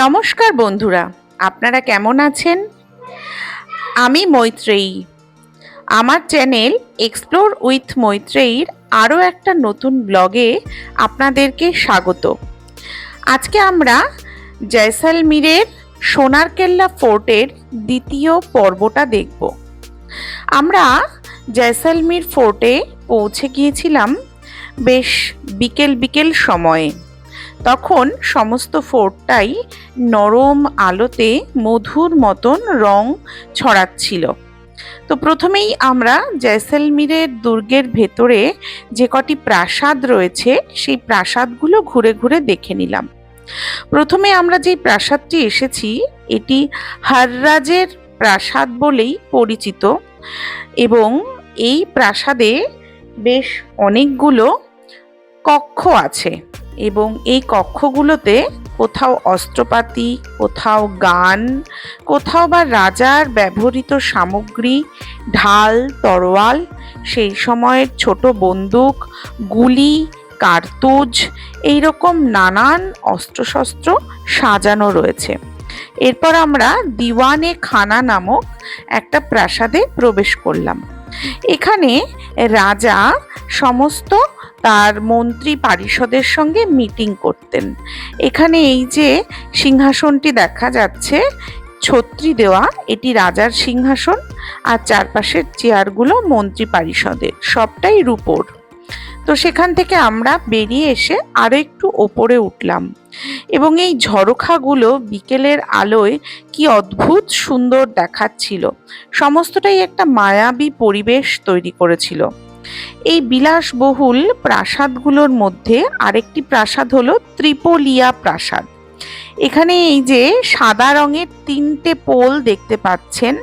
নমস্কার বন্ধুরা, আপনারা কেমন আছেন? আমি মৈত্রেয়ী। আমার চ্যানেল এক্সপ্লোর উইথ মৈত্রেয়ীর আরও একটা নতুন ব্লগে আপনাদেরকে স্বাগত। আজকে আমরা জয়সালমীরের সোনারকেল্লা ফোর্টের দ্বিতীয় পর্বটা দেখব। আমরা জয়সালমীর ফোর্টে পৌঁছে গিয়েছিলাম বেশ বিকেল বিকেল সময়ে। তখন সমস্ত ফোর্টটাই নরম আলোতে মধুর মতন রং ছড়াচ্ছিল। তো প্রথমেই আমরা জয়সলমীরের দুর্গের ভেতরে যে কটি প্রাসাদ রয়েছে, সেই প্রাসাদগুলো ঘুরে ঘুরে দেখে নিলাম। প্রথমে আমরা যে প্রাসাদটি এসেছি, এটি হাররাজের প্রাসাদ বলেই পরিচিত এবং এই প্রাসাদে বেশ অনেকগুলো কক্ষ আছে। এবং এই কক্ষগুলোতে কোথাও অস্ত্রপাতি, কোথাও গান, কোথাও বা রাজার ব্যবহৃত সামগ্রী, ঢাল, তরোয়াল, সেই সময়ের ছোট বন্দুক, গুলি, কার্তুজ, এইরকম নানান অস্ত্রশস্ত্র সাজানো রয়েছে। এরপর আমরা দিওয়ানে খানা নামক একটা প্রাসাদে প্রবেশ করলাম। এখানে রাজা সমস্ত তার মন্ত্রী পারিষদের সঙ্গে মিটিং করতেন। এখানে এই যে সিংহাসনটি দেখা যাচ্ছে, ছত্রি দেওয়া, এটি রাজার সিংহাসন আর চারপাশের চেয়ারগুলো মন্ত্রী পারিষদের, সবটাই রূপোর। তো সেখান থেকে আমরা বেরিয়ে এসে আরও একটু ওপরে উঠলাম। এবং এই ঝরোখাগুলো বিকেলের আলোয় কি অদ্ভুত সুন্দর দেখাচ্ছিল। সমস্তটাই একটা মায়াবী পরিবেশ তৈরি করেছিল। এই বিলাসবহুল প্রাসাদগুলোর মধ্যে আরেকটি প্রাসাদ হলো ত্রিপোলিয়া প্রাসাদ। এখানে এই যে সাদা রঙের তিনটে পোল দেখতে পাচ্ছেন,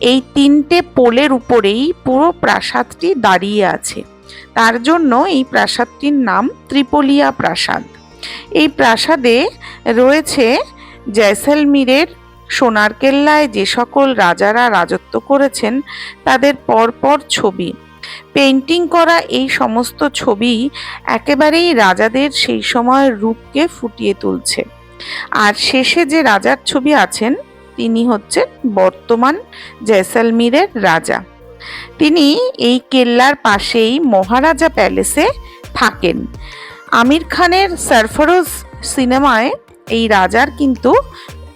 এই তিনটে পোলের উপরেই পুরো প্রাসাদটি দাঁড়িয়ে আছে। তার জন্য এই প্রাসাদটির নাম ত্রিপলিয়া প্রাসাদ। এই প্রাসাদে রয়েছে জয়সলমীরের সোনার কেল্লায় যে সকল রাজারা রাজত্ব করেছেন, তাদের পরপর ছবি। পেন্টিং করা এই সমস্ত ছবি একেবারেই রাজাদের সেই সময়ের রূপকে ফুটিয়ে তুলছে। আর শেষে যে রাজার ছবি আছেন, তিনি হচ্ছেন বর্তমান জয়সালমীরের রাজা। তিনি এই কেল্লার পাশেই মহারাজা প্যালেসে থাকেন। আমির খানের সারফরোজ সিনেমায় এই রাজার কিন্তু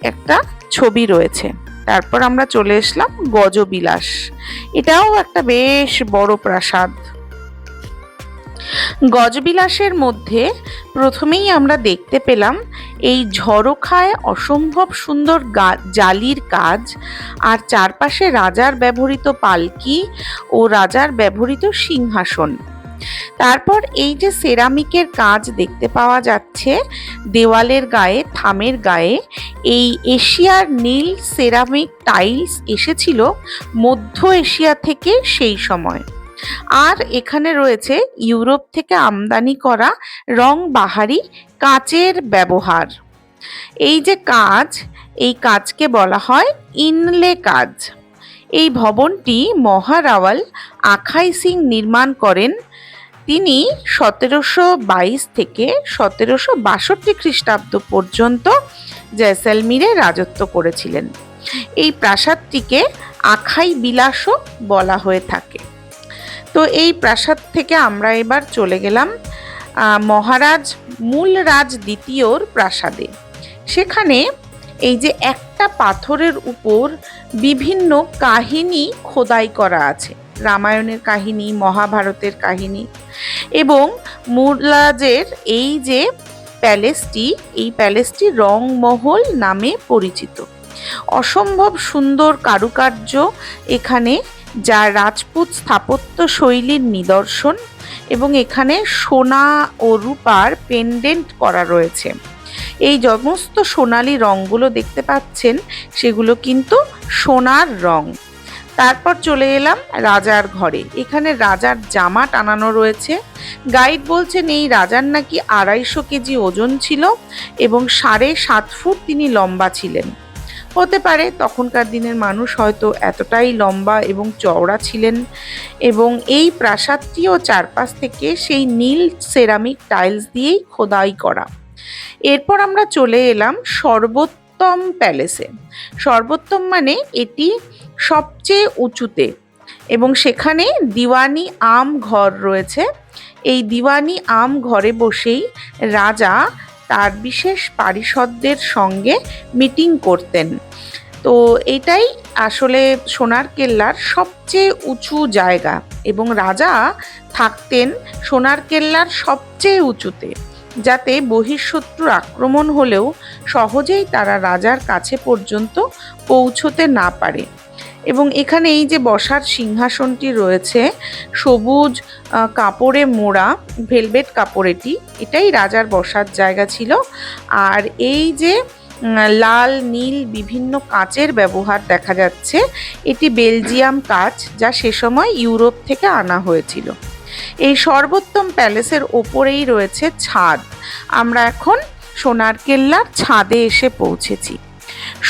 একটা ছবি রয়েছে। তারপর আমরা চলে এসলাম গজবিলাস। এটাও একটা বেশ বড় প্রাসাদ। গজবিলাসের মধ্যে প্রথমেই আমরা দেখতে পেলাম এই ঝড়োখায় অসম্ভব সুন্দর জালির কাজ আর চারপাশে রাজার ব্যবহৃত পালকি ও রাজার ব্যবহৃত সিংহাসন। তারপর এই যে সেরামিকের কাজ দেখতে পাওয়া যাচ্ছে, দেওয়ালের গায়ে, থামের গায়ে, এই এশিয়ার নীল সেরামিক টাইলস এসেছিল মধ্য এশিয়া থেকে সেই সময়। আর এখানে রয়েছে ইউরোপ থেকে আমদানি করা রং বাহারি কাচের ব্যবহার। এই যে কাজ, এই কাজকে বলা হয় ইনলে কাজ। এই ভবনটি মহারাওয়াল আখাই সিং নির্মাণ করেন। তিনি সতেরোশো বাইশ থেকে সতেরোশো বাষট্টি খ্রিস্টাব্দ পর্যন্ত জয়সালমীরে রাজত্ব করেছিলেন। এই প্রাসাদটিকে আখাই বিলাসও বলা হয়ে থাকে। তো এই প্রাসাদ থেকে আমরা এবার চলে গেলাম মহারাজ মূলরাজ দ্বিতীয়র প্রাসাদে। সেখানে এই যে একটা পাথরের উপর বিভিন্ন কাহিনী খোদাই করা আছে, রামায়ণের কাহিনী, মহাভারতের কাহিনী এবং মুরলাজের এই যে প্যালেসটি, এই প্যালেসটি রংমহল নামে পরিচিত। অসম্ভব সুন্দর কারুকার্য এখানে যা রাজপুত স্থাপত্য শৈলীর নিদর্শন এবং এখানে সোনা ও রূপার পেন্ডেন্ট করা রয়েছে। এই সমস্ত সোনালি রঙগুলো দেখতে পাচ্ছেন, সেগুলো কিন্তু সোনার রং। তারপর চলে এলাম রাজার ঘরে। এখানে রাজার জামা টানানো রয়েছে। গাইড বলছেন, এই রাজার নাকি আড়াইশো কেজি ওজন ছিল এবং সাড়ে সাত ফুট তিনি লম্বা ছিলেন। হতে পারে, তখনকার দিনের মানুষ হয়তো এতটাই লম্বা এবং চওড়া ছিলেন এবং এই প্রাসাদটিও চারপাশ থেকে সেই নীল সেরামিক টাইলস দিয়েই খোদাই করা। এরপর আমরা চলে এলাম সর্বোত্তম প্যালেসে। সর্বোত্তম মানে এটি সবচেয়ে উঁচুতে এবং সেখানে দিওয়ানি আম ঘর রয়েছে। এই দিওয়ানি আম ঘরে বসেই রাজা তার বিশেষ পারিষদদের সঙ্গে মিটিং করতেন। তো এটাই আসলে সোনার কেল্লার সবচেয়ে উঁচু জায়গা এবং রাজা থাকতেন সোনার কেল্লার সবচেয়ে উঁচুতে, যাতে বহিঃশত্রুর আক্রমণ হলেও সহজেই তারা রাজার কাছে পর্যন্ত পৌঁছতে না পারে। এবং এখানে এই যে বসার সিংহাসনটি রয়েছে, সবুজ কাপড়ে মোড়া, ভেলভেট কাপড় এটি, এটাই রাজার বসার জায়গা ছিল। আর এই যে লাল, নীল বিভিন্ন কাচের ব্যবহার দেখা যাচ্ছে, এটি বেলজিয়াম কাচ যা সে সময় ইউরোপ থেকে আনা হয়েছিল। এই সর্বোত্তম প্যালেসের ওপরেই রয়েছে ছাদ। আমরা এখন সোনার কেল্লার ছাদে এসে পৌঁছেছি।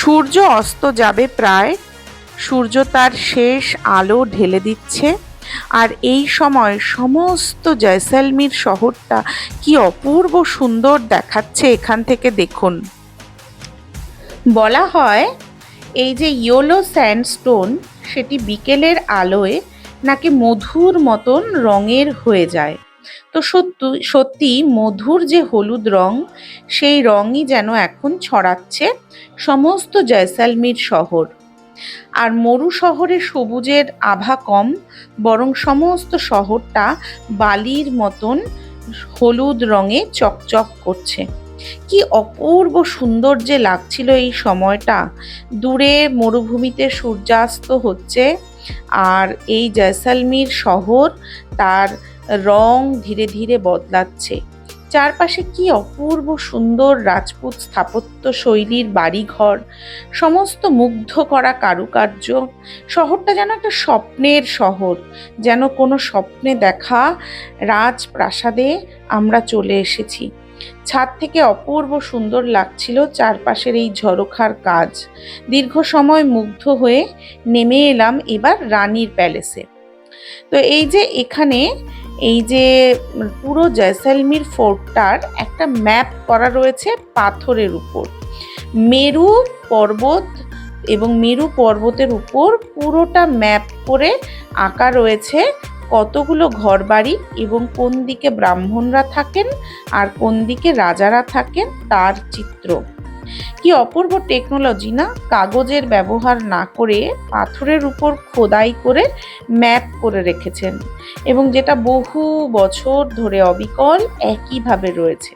সূর্য অস্ত যাবে প্রায় সূর্য তার শেষ আলো ঢেলে দিচ্ছে। আর এই সময় সমস্ত জয়সালমীর শহরটা কি অপূর্ব সুন্দর দেখাচ্ছে এখান থেকে দেখুন। বলা হয়, এই যে ইয়োলো স্যান্ডস্টোন, সেটি বিকেলের আলোয় নাকি মধুর মতন রঙের হয়ে যায়। তো সত্যি সত্যি মধুর যে হলুদ রং, সেই রঙই যেন এখন ছড়াচ্ছে সমস্ত জয়সালমীর শহর। আর মরু শহরে সবুজের আভা কম, বরং সমস্ত শহরটা বালির মতন হলুদ রঙে চকচক করছে। কি অপূর্ব সুন্দর যে লাগছিল এই সময়টা। দূরে মরুভূমিতে সূর্যাস্ত হচ্ছে আর এই জয়সালমীর শহর তার রং ধীরে ধীরে বদলাচ্ছে। চারপাশে কি অপূর্ব সুন্দর রাজপুত স্থাপত্য শৈলীর বাড়িঘর, সমস্ত মুগ্ধ করা কারুকার্য, শহরটা যেন একটা স্বপ্নের শহর, যেন কোনো স্বপ্নে দেখা রাজপ্রাসাদে আমরা চলে এসেছি। ছাদ থেকে অপূর্ব সুন্দর লাগছিল চারপাশের এই ঝরোখার কাজ। দীর্ঘ সময় মুগ্ধ হয়ে নেমে এলাম এবার রানীর প্যালেসে। তো এই যে এখানে এই যে পুরো জয়সালমীর ফোর্টটার একটা ম্যাপ করা রয়েছে পাথরের উপর। মেরু পর্বত এবং মেরু পর্বতের উপর পুরোটা ম্যাপ করে আঁকা রয়েছে কতগুলো ঘরবাড়ি এবং কোন দিকে ব্রাহ্মণরা থাকেন আর কোন দিকে রাজারা থাকেন তার চিত্র। কি অপূর্ব টেকনোলজি না? কাগজের ব্যবহার না করে পাথরের উপর খোদাই করে ম্যাপ করে রেখেছেন এবং যেটা বহু বছর ধরে অবিকল একইভাবে রয়েছে।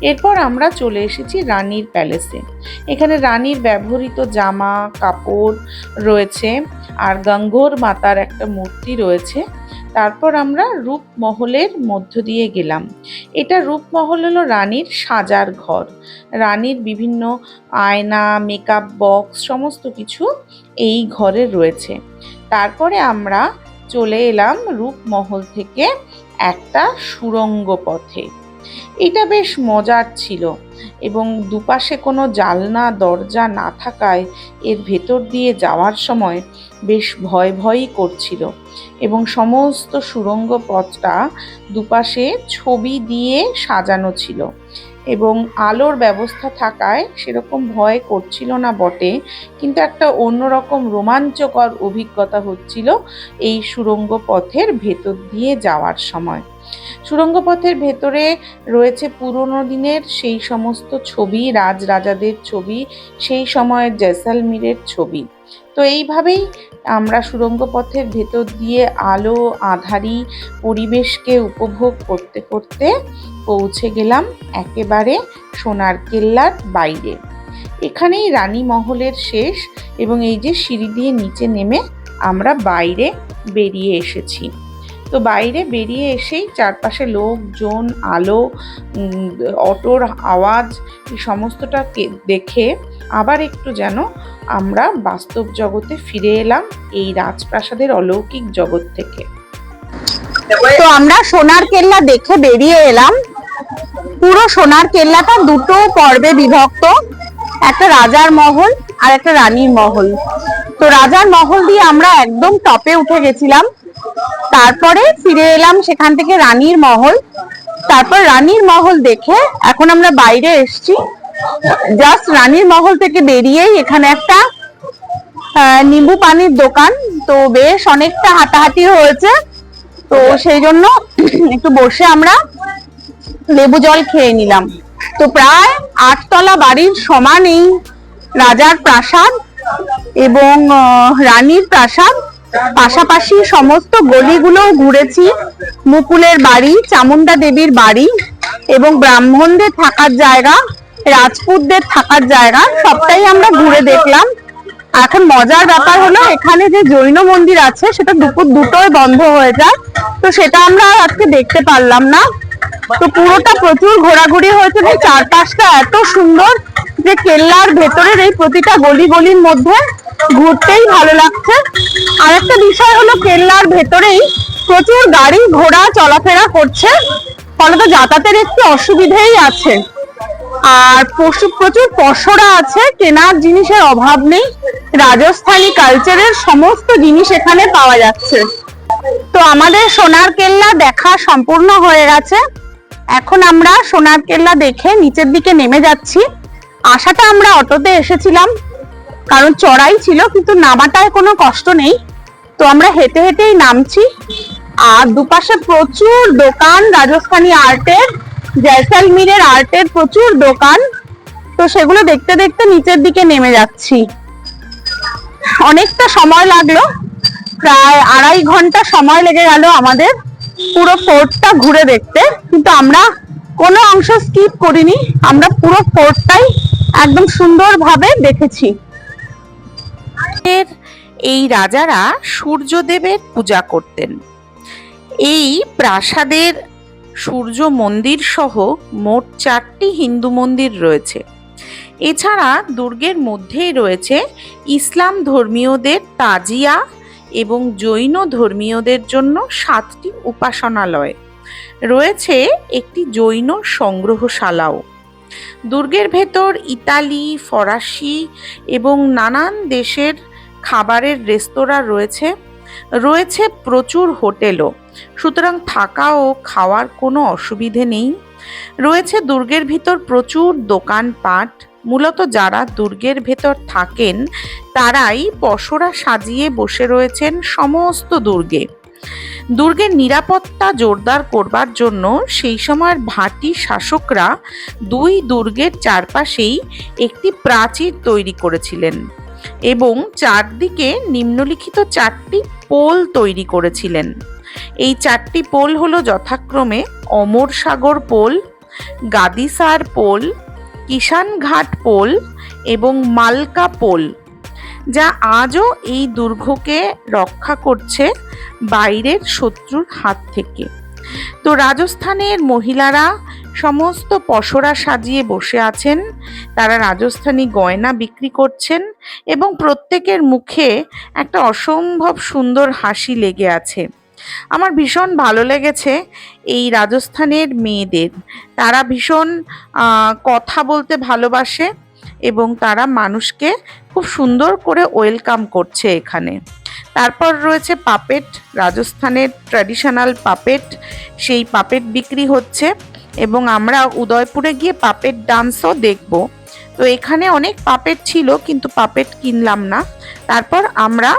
এরপর আমরা চলে এসেছি রানীর প্যালেসে এখানে রানীর ব্যবহৃত জামা, কাপড় রয়েছে আর গঙ্গোর মাতার একটা মূর্তি রয়েছে। তারপর আমরা রূপমহলের মধ্য দিয়ে গেলাম। এটা রূপমহল হলো রানীর সাজার ঘর। রানীর বিভিন্ন আয়না মেকআপ বক্স সমস্ত কিছু এই ঘরে রয়েছে। তারপরে আমরা চলে এলাম রূপমহল থেকে একটা সুড়ঙ্গ পথে। এটা বেশ মজার ছিল। এবং দুপাশে কোনো জালনা, দরজা না থাকায় এর ভেতর দিয়ে যাওয়ার সময় বেশ ভয় ভয়ই করছিল এবং সমস্ত সুরঙ্গ পথটা দুপাশে ছবি দিয়ে সাজানো ছিল। এবং আলোর ব্যবস্থা থাকায় সেরকম ভয় করছিল না বটে। কিন্তু একটা অন্যরকম রোমাঞ্চকর অভিজ্ঞতা হচ্ছিল এই সুড়ঙ্গ পথের ভেতর দিয়ে যাওয়ার সময়। সুড়ঙ্গ পথের ভেতরে রয়েছে পুরনো দিনের সেই সমস্ত ছবি, রাজরাজাদের ছবি, সেই সময়ের জয়সালমীরের ছবি। তো এইভাবেই আমরা সুড়ঙ্গ পথের ভেতর দিয়ে আলো, আধারি পরিবেশকে উপভোগ করতে করতে পৌঁছে গেলাম একেবারে সোনার কেল্লার বাইরে। এখানেই রানী মহলের শেষ এবং এই যে সিঁড়ি দিয়ে নিচে নেমে আমরা বাইরে বেরিয়ে এসেছি। তো বাইরে বেরিয়ে এসেই চারপাশে লোকজন, আলো অটোর আওয়াজ, এই সমস্তটা কে- দেখে আবার একটু যেন আমরা বাস্তব জগতে ফিরে এলাম এই রাজপ্রাসাদের অলৌকিক জগৎ থেকে। তো আমরা সোনার কেল্লা দেখে বেরিয়ে এলাম। পুরো সোনার কেল্লাটা দুটো পর্বে বিভক্ত, একটা রাজার মহল আর একটা রানীর মহল। তো রাজার মহল দিয়ে আমরা একদম টপে উঠে গেছিলাম। তারপরে ফিরে এলাম সেখান থেকে রানীর মহল। তারপর রানীর মহল দেখে এখন আমরা বাইরে এসেছি। জাস্ট রানীর মহল থেকে বেরিয়েই এখানে একটা নিম্বু পানির দোকান। তো বেশ অনেকটা হাঁটাহাঁটি হয়েছে। তো সেই জন্য একটু বসে আমরা লেবু জল খেয়ে নিলাম। তো প্রায় আটতলা বাড়ির সমান এই রাজার প্রাসাদ এবং রানীর প্রাসাদ। পাশাপাশি সমস্ত গলিগুলো ঘুরেছি। মুকুলের বাড়ি চামুন্ডা দেবীর বাড়ি এবং ব্রাহ্মণদের থাকার জায়গা রাজপুতদের থাকার জায়গা, সবটাই আমরা ঘুরে দেখলাম। এখন মজার ব্যাপার হলো, এখানে যে জৈন মন্দির আছে, সেটা দুপুর দুটোয় বন্ধ হয়ে যায়। তো সেটা আমরা আজকে দেখতে পারলাম না। তো পুরোটা প্রচুর ঘোরাঘুরি হয়েছে এবং চারপাশটা এত সুন্দর যে কেল্লার ভেতরের এই প্রতিটা গলি গলির মধ্যে ঘুরতেই ভালো লাগছে। আর একটা বিষয় হলো, কেল্লার ভেতরেই প্রচুর গাড়ি ঘোড়া চলাফেরা করছে। ফলে তো যাতায়াতের একটু অসুবিধেই আছে। আর পশু প্রচুর পশরা আছে, কেনার জিনিসের অভাব নেই, রাজস্থানী কালচারের সমস্ত জিনিস এখানে পাওয়া যাচ্ছে। তো আমাদের সোনার কেল্লা দেখা সম্পূর্ণ হয়ে গেছে। এখন আমরা সোনার কেল্লা দেখে নিচের দিকে নেমে যাচ্ছি। আশাটা আমরা অটোতে এসেছিলাম, কারণ চড়াই ছিল, কিন্তু নামাটায় কোনো কষ্ট নেই। তো আমরা হেঁটে হেঁটেই নামছি। আর দুপাশে প্রচুর দোকান, রাজস্থানী আর্টের জয়সালমীরের আর্টের প্রচুর দোকান। তো সেগুলো দেখতে দেখতে নিচের দিকে নেমে যাচ্ছি। অনেকটা সময় লাগল। প্রায় আড়াই ঘণ্টা সময় লেগে গেল আমাদের পুরো ফোর্টটা ঘুরে দেখতে। কিন্তু আমরা কোনো অংশ স্কিপ করিনি। আমরা পুরো ফোর্টটাই একদম সুন্দরভাবে দেখেছি। এই রাজারা সূর্যদেবের পূজা করতেন। এই প্রাসাদের সূর্য মন্দির সহ মোট চারটি হিন্দু মন্দির রয়েছে। এছাড়া দুর্গের মধ্যেই রয়েছে ইসলাম ধর্মীয়দের তাজিয়া এবং জৈন ধর্মীয়দের জন্য সাতটি উপাসনালয়। রয়েছে একটি জৈন সংগ্রহশালাও। দুর্গের ভেতর ইতালি, ফরাসি এবং নানান দেশের খাবারের রেস্তোরাঁ রয়েছে। রয়েছে প্রচুর হোটেলও। সুতরাং থাকা ও খাওয়ার কোনো অসুবিধে নেই। রয়েছে দুর্গের ভিতর প্রচুর দোকানপাট। মূলত যারা দুর্গের ভেতর থাকেন, তারাই পশরা সাজিয়ে বসে রয়েছেন সমস্ত দুর্গে। দুর্গের নিরাপত্তা জোরদার করবার জন্য সেই সময়ের ভাটি শাসকরা দুই দুর্গের চারপাশেই একটি প্রাচীর তৈরি করেছিলেন এবং চারদিকে নিম্নলিখিত চারটি পোল তৈরি করেছিলেন। এই চারটি পোল হলো যথাক্রমে Amar Sagar pole, Gadisar pole, Kishanghat pole এবং মালকা পোল, যা আজও এই দুর্গকে রক্ষা করছে বাইরের শত্রুর হাত থেকে। তো রাজস্থানের মহিলারা সমস্ত পসরা সাজিয়ে বসে আছেন। তারা রাজস্থানী গয়না বিক্রি করছেন এবং প্রত্যেকের মুখে একটা অসম্ভব সুন্দর হাসি লেগে আছে। আমার ভীষণ ভালো লেগেছে এই রাজস্থানের মেয়েদের। তারা ভীষণ কথা বলতে ভালোবাসে এবং তারা মানুষকে খুব সুন্দর করে ওয়েলকাম করছে এখানে। তারপর রয়েছে পাপেট, রাজস্থানের ট্র্যাডিশনাল পাপেট। সেই পাপেট বিক্রি হচ্ছে। এবং আমরা উদয়পুরে গিয়ে পাপেট ডান্সও দেখব। তো এখানে অনেক পাপেট ছিল, কিন্তু পাপেট কিনলাম না। তারপর আমরা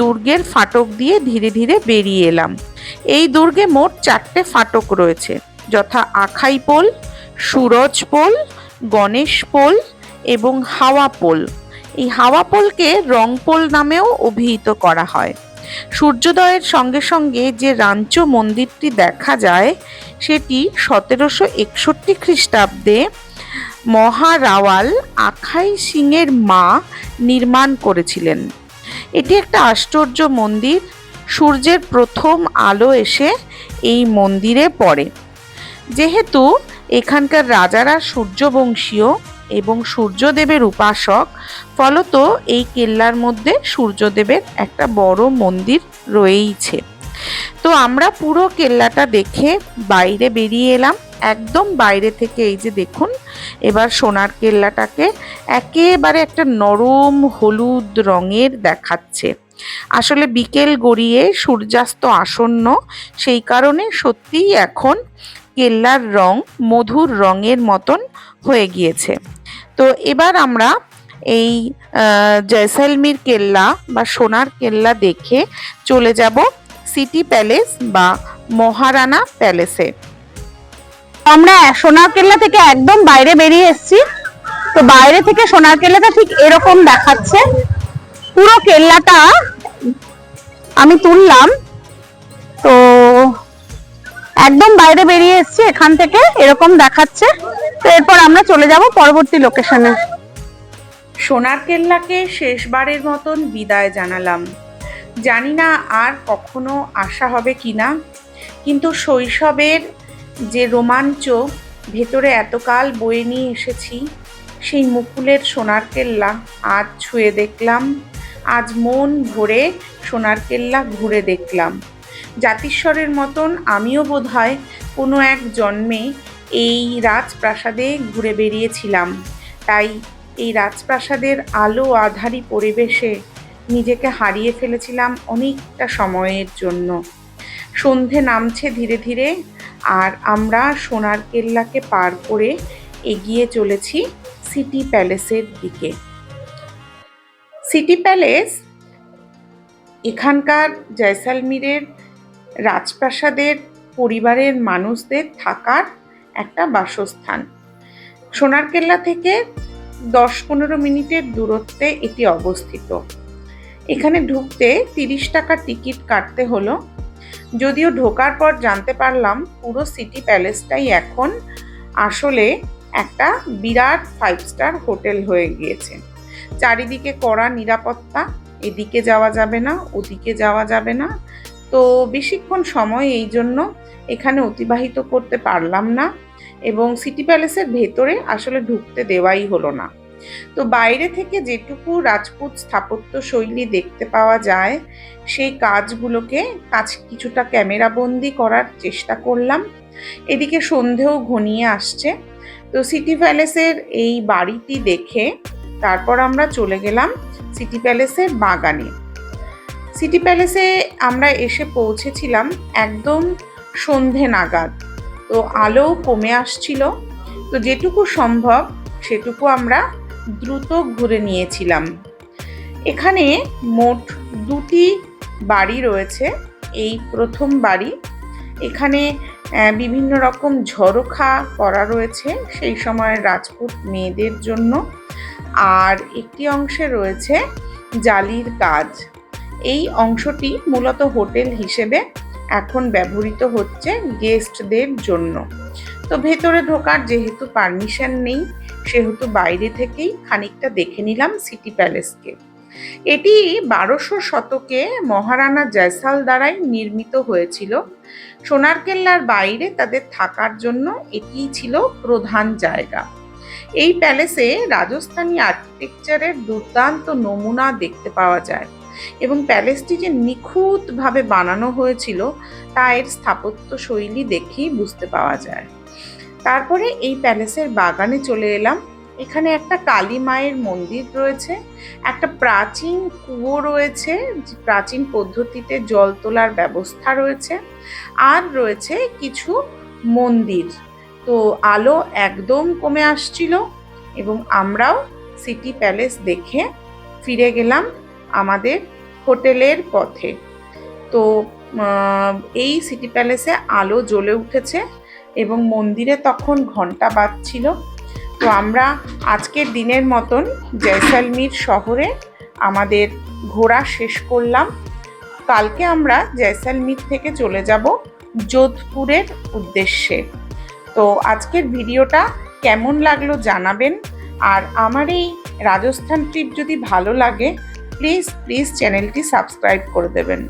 দুর্গের ফাটক দিয়ে ধীরে ধীরে বেরিয়ে এলাম। এই দুর্গে মোট চারটে ফাটক রয়েছে, যথা Akhai pole, Suraj pole, Ganesh pole এবং হাওয়া পোল। এই হাওয়া পোলকে রংপোল নামেও অভিহিত করা হয়। সূর্যোদয়ের সঙ্গে সঙ্গে যে রাঞ্চ মন্দিরটি দেখা যায়, সেটি সতেরোশো একষট্টি খ্রিস্টাব্দে মহারাওয়াল আখাই সিংয়ের মা নির্মাণ করেছিলেন। এটি একটা আশ্চর্য মন্দির। সূর্যের প্রথম আলো এসে এই মন্দিরে পড়ে। যেহেতু এখানকার রাজারা সূর্যবংশীয় এবং সূর্যদেবের উপাসক, ফলত এই কেল্লার মধ্যে সূর্যদেবের একটা বড় মন্দির রয়েইছে। তো আমরা পুরো কেল্লাটা দেখে বাইরে বেরিয়ে এলাম। একদম বাইরে থেকে এই যে দেখুন, এবার সোনার কেল্লাটাকে একেবারে একটা নরম হলুদ রঙের দেখাচ্ছে। আসলে বিকেল গড়িয়ে সূর্যাস্ত আসন্ন, সেই কারণে সত্যিই এখন কেল্লার রং মধুর রঙের মতন হয়ে গিয়েছে। তো এবার আমরা এই জয়সালমীর কেল্লা বা সোনার কেল্লা দেখে চলে যাব সিটি প্যালেস বা মহারানা প্যালেসে। আমরা সোনার কেল্লা থেকে একদম বাইরে বেরিয়ে এসেছি। তো বাইরে থেকে সোনার কেল্লাটা ঠিক এরকম দেখাচ্ছে। পুরো কেল্লাটা আমি তুললাম। তো একদম বাইরে বেরিয়ে এসেছি, এখান থেকে এরকম দেখাচ্ছে। তো এরপর আমরা চলে যাব পরবর্তী লোকেশনে সোনার কেল্লাকে শেষবারের মতন বিদায় জানালাম। জানি না আর কখনো আসা হবে কি না, কিন্তু শৈশবের যে রোমাঞ্চ, ভেতরে এতকাল বয়ে নিয়ে এসেছি, সেই মুকুলের সোনার কেল্লা আজ ছুঁয়ে দেখলাম, আজ মন ভরে সোনার কেল্লা ঘুরে দেখলাম। জাতিস্বরের মতন আমিও বোধ হয় কোনো এক জন্মে এই রাজপ্রাসাদে ঘুরে বেরিয়েছিলাম। তাই এই রাজপ্রাসাদের আলো আধারি পরিবেশে নিজেকে হারিয়ে ফেলেছিলাম অনেকটা সময়ের জন্য। সন্ধে নামছে ধীরে ধীরে আর আমরা সোনার কেল্লাকে পার করে এগিয়ে চলেছি সিটি প্যালেসের দিকে। সিটি প্যালেস এখানকার জয়সালমীরের রাজপ্রাসাদের পরিবারের মানুষদের থাকার একটা বাসস্থান। সোনার কেল্লা থেকে দশ পনেরো মিনিটের দূরত্বে এটি অবস্থিত। এখানে ঢুকতে তিরিশ টাকা টিকিট কাটতে হলো। যদিও ঢোকার পর জানতে পারলাম, পুরো সিটি প্যালেসটাই এখন আসলে একটা বিরাট ফাইভ স্টার হোটেল হয়ে গিয়েছে। চারিদিকে কড়া নিরাপত্তা, এদিকে যাওয়া যাবে না, ওদিকে যাওয়া যাবে না তো বেশিক্ষণ সময় এই জন্য এখানে অতিবাহিত করতে পারলাম না এবং সিটি প্যালেসের ভেতরে আসলে ঢুকতে দেওয়াই হলো না। তো বাইরে থেকে যেটুকু রাজপুত স্থাপত্য শৈলী দেখতে পাওয়া যায়, সেই কাজগুলোকে কাজ কিছুটা ক্যামেরাবন্দি করার চেষ্টা করলাম। এদিকে সন্ধেও ঘনিয়ে আসছে। তো সিটি প্যালেসের এই বাড়িটি দেখে তারপর আমরা চলে গেলাম সিটি প্যালেসের বাগানে। সিটি প্যালেসে আমরা এসে পৌঁছেছিলাম একদম সন্ধে নাগাদ। তো আলো কমে আসছিল। তো যেটুকু সম্ভব সেটুকু আমরা দ্রুত ঘুরে নিয়েছিলাম। এখানে মোট দুটি বাড়ি রয়েছে। এই প্রথম বাড়ি। এখানে বিভিন্ন রকম ঝরোখা করা রয়েছে সেই সময়ের রাজপুত মেয়েদের জন্য। আর একটি অংশে রয়েছে জালির কাজ। এই অংশটি মূলত হোটেল হিসেবে এখন ব্যবহৃত হচ্ছে গেস্টদের জন্য। তো ভেতরে ঢোকার যেহেতু পারমিশন নেই, সেহেতু বাইরে থেকেই খানিকটা দেখে নিলাম সিটি প্যালেসকে। এটি বারোশো শতকে মহারানা জয়সাল দ্বারাই নির্মিত হয়েছিল। সোনার কেল্লার বাইরে তাদের থাকার জন্য এটিই ছিল প্রধান জায়গা। এই প্যালেসে রাজস্থানী আর্কিটেকচারের দুর্দান্ত নমুনা দেখতে পাওয়া যায়। এবং প্যালেসটি যে নিখুঁতভাবে বানানো হয়েছিল, তা এর স্থাপত্য শৈলী দেখেই বুঝতে পাওয়া যায়। তারপরে এই প্যালেসের বাগানে চলে এলাম। এখানে একটা কালী মায়ের মন্দির রয়েছে, একটা প্রাচীন কুয়ো রয়েছে, প্রাচীন পদ্ধতিতে জল তোলার ব্যবস্থা রয়েছে, আর রয়েছে কিছু মন্দির। তো আলো একদম কমে আসছিল এবং আমরাও সিটি প্যালেস দেখে ফিরে গেলাম। আমাদের হোটেলের পথে। তো এই সিটি প্যালেসে আলো জ্বলে উঠেছে এবং মন্দিরে তখন ঘণ্টা বাজছিল। তো আমরা আজকের দিনের মতন জয়সালমীর শহরে আমাদের ঘোরা শেষ করলাম। কালকে আমরা জয়সালমীর থেকে চলে যাব যোধপুরের উদ্দেশ্যে। তো আজকের ভিডিওটা কেমন লাগল জানাবেন। আর আমার এই রাজস্থান ট্রিপ যদি ভালো লাগে প্লিজ প্লিজ চ্যানেলটি সাবস্ক্রাইব করে দেবেন।